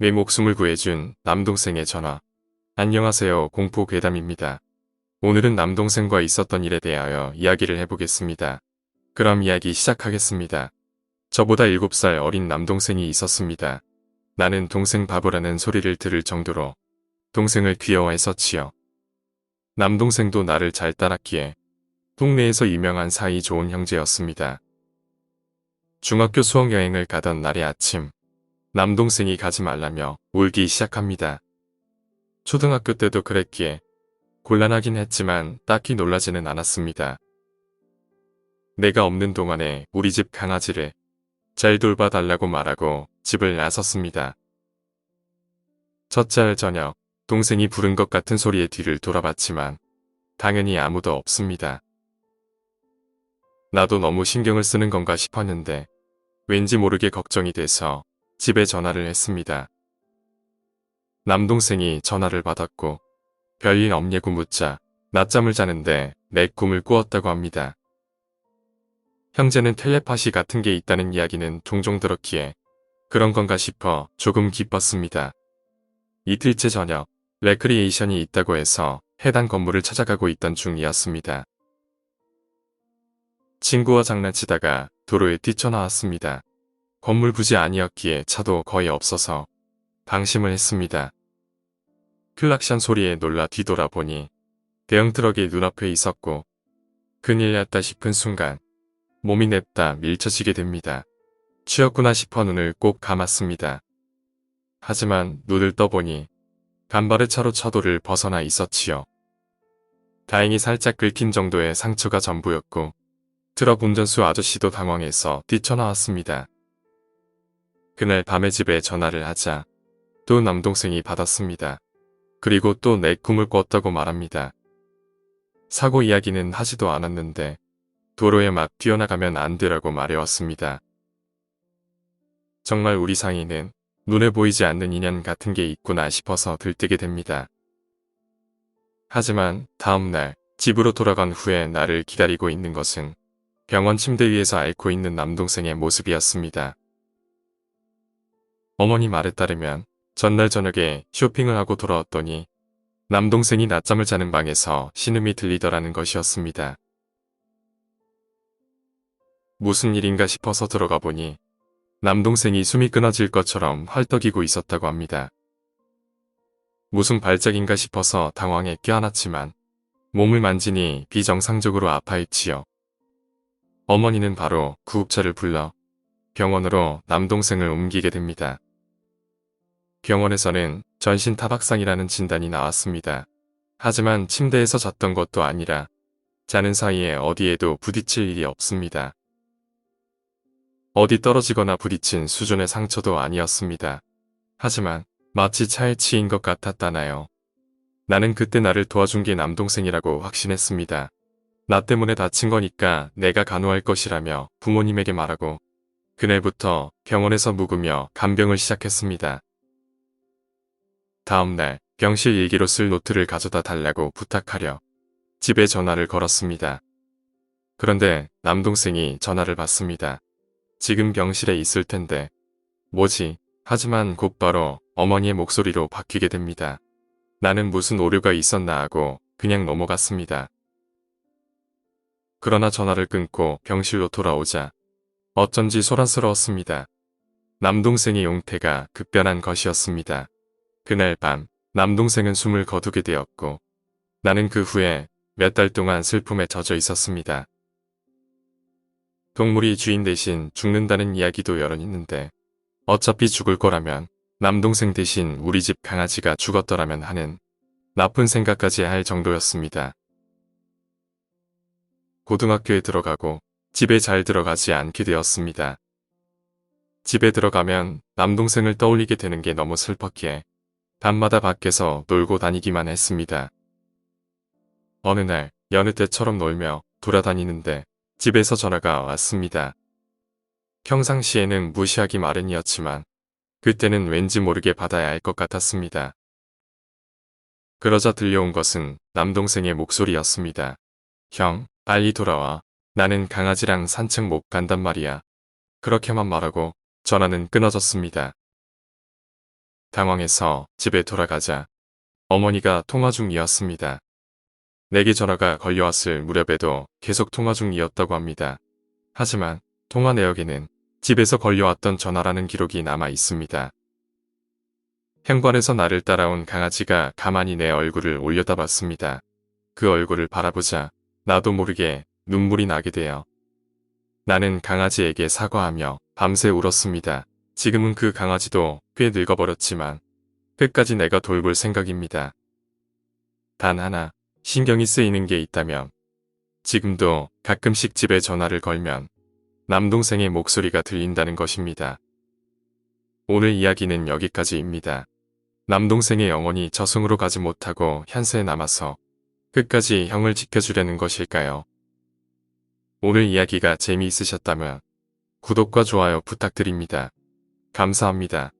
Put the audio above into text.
내 목숨을 구해준 남동생의 전화. 안녕하세요. 공포 괴담입니다. 오늘은 남동생과 있었던 일에 대하여 이야기를 해보겠습니다. 그럼 이야기 시작하겠습니다. 저보다 7살 어린 남동생이 있었습니다. 나는 동생 바보라는 소리를 들을 정도로 동생을 귀여워했었지요. 남동생도 나를 잘 따랐기에 동네에서 유명한 사이 좋은 형제였습니다. 중학교 수학여행을 가던 날의 아침, 남동생이 가지 말라며 울기 시작합니다. 초등학교 때도 그랬기에 곤란하긴 했지만 딱히 놀라지는 않았습니다. 내가 없는 동안에 우리 집 강아지를 잘 돌봐달라고 말하고 집을 나섰습니다. 첫째 날 저녁, 동생이 부른 것 같은 소리에 뒤를 돌아봤지만 당연히 아무도 없습니다. 나도 너무 신경을 쓰는 건가 싶었는데 왠지 모르게 걱정이 돼서 집에 전화를 했습니다. 남동생이 전화를 받았고 별일 없냐고 묻자 낮잠을 자는데 내 꿈을 꾸었다고 합니다. 형제는 텔레파시 같은 게 있다는 이야기는 종종 들었기에 그런 건가 싶어 조금 기뻤습니다. 이틀째 저녁 레크리에이션이 있다고 해서 해당 건물을 찾아가고 있던 중이었습니다. 친구와 장난치다가 도로에 뛰쳐나왔습니다. 건물 부지 아니었기에 차도 거의 없어서 방심을 했습니다. 클락션 소리에 놀라 뒤돌아보니 대형 트럭이 눈앞에 있었고 큰일 났다 싶은 순간 몸이 냅다 밀쳐지게 됩니다. 취였구나 싶어 눈을 꼭 감았습니다. 하지만 눈을 떠보니 간발의 차로 차도를 벗어나 있었지요. 다행히 살짝 긁힌 정도의 상처가 전부였고 트럭 운전수 아저씨도 당황해서 뛰쳐나왔습니다. 그날 밤에 집에 전화를 하자 또 남동생이 받았습니다. 그리고 또 내 꿈을 꿨다고 말합니다. 사고 이야기는 하지도 않았는데 도로에 막 뛰어나가면 안 되라고 말해왔습니다. 정말 우리 사이는 눈에 보이지 않는 인연 같은 게 있구나 싶어서 들뜨게 됩니다. 하지만 다음날 집으로 돌아간 후에 나를 기다리고 있는 것은 병원 침대 위에서 앓고 있는 남동생의 모습이었습니다. 어머니 말에 따르면 전날 저녁에 쇼핑을 하고 돌아왔더니 남동생이 낮잠을 자는 방에서 신음이 들리더라는 것이었습니다. 무슨 일인가 싶어서 들어가 보니 남동생이 숨이 끊어질 것처럼 헐떡이고 있었다고 합니다. 무슨 발작인가 싶어서 당황해 껴안았지만 몸을 만지니 비정상적으로 아파했지요. 어머니는 바로 구급차를 불러 병원으로 남동생을 옮기게 됩니다. 병원에서는 전신 타박상이라는 진단이 나왔습니다. 하지만 침대에서 잤던 것도 아니라 자는 사이에 어디에도 부딪힐 일이 없습니다. 어디 떨어지거나 부딪힌 수준의 상처도 아니었습니다. 하지만 마치 차에 치인 것 같았다나요. 나는 그때 나를 도와준 게 남동생이라고 확신했습니다. 나 때문에 다친 거니까 내가 간호할 것이라며 부모님에게 말하고 그날부터 병원에서 묵으며 간병을 시작했습니다. 다음날 병실 일기로 쓸 노트를 가져다 달라고 부탁하려 집에 전화를 걸었습니다. 그런데 남동생이 전화를 받습니다. 지금 병실에 있을 텐데 뭐지? 하지만 곧바로 어머니의 목소리로 바뀌게 됩니다. 나는 무슨 오류가 있었나 하고 그냥 넘어갔습니다. 그러나 전화를 끊고 병실로 돌아오자 어쩐지 소란스러웠습니다. 남동생의 용태가 급변한 것이었습니다. 그날 밤 남동생은 숨을 거두게 되었고 나는 그 후에 몇 달 동안 슬픔에 젖어 있었습니다. 동물이 주인 대신 죽는다는 이야기도 여러 있는데 어차피 죽을 거라면 남동생 대신 우리 집 강아지가 죽었더라면 하는 나쁜 생각까지 할 정도였습니다. 고등학교에 들어가고 집에 잘 들어가지 않게 되었습니다. 집에 들어가면 남동생을 떠올리게 되는 게 너무 슬펐기에 밤마다 밖에서 놀고 다니기만 했습니다. 어느 날 여느 때처럼 놀며 돌아다니는데 집에서 전화가 왔습니다. 평상시에는 무시하기 마련이었지만 그때는 왠지 모르게 받아야 할 것 같았습니다. 그러자 들려온 것은 남동생의 목소리였습니다. 형, 빨리 돌아와. 나는 강아지랑 산책 못 간단 말이야. 그렇게만 말하고 전화는 끊어졌습니다. 당황해서 집에 돌아가자 어머니가 통화 중이었습니다. 내게 전화가 걸려왔을 무렵에도 계속 통화 중이었다고 합니다. 하지만 통화 내역에는 집에서 걸려왔던 전화라는 기록이 남아 있습니다. 현관에서 나를 따라온 강아지가 가만히 내 얼굴을 올려다봤습니다. 그 얼굴을 바라보자 나도 모르게 눈물이 나게 돼요. 나는 강아지에게 사과하며 밤새 울었습니다. 지금은 그 강아지도 꽤 늙어버렸지만 끝까지 내가 돌볼 생각입니다. 단 하나 신경이 쓰이는 게 있다면 지금도 가끔씩 집에 전화를 걸면 남동생의 목소리가 들린다는 것입니다. 오늘 이야기는 여기까지입니다. 남동생의 영혼이 저승으로 가지 못하고 현세에 남아서 끝까지 형을 지켜주려는 것일까요? 오늘 이야기가 재미있으셨다면 구독과 좋아요 부탁드립니다. 감사합니다.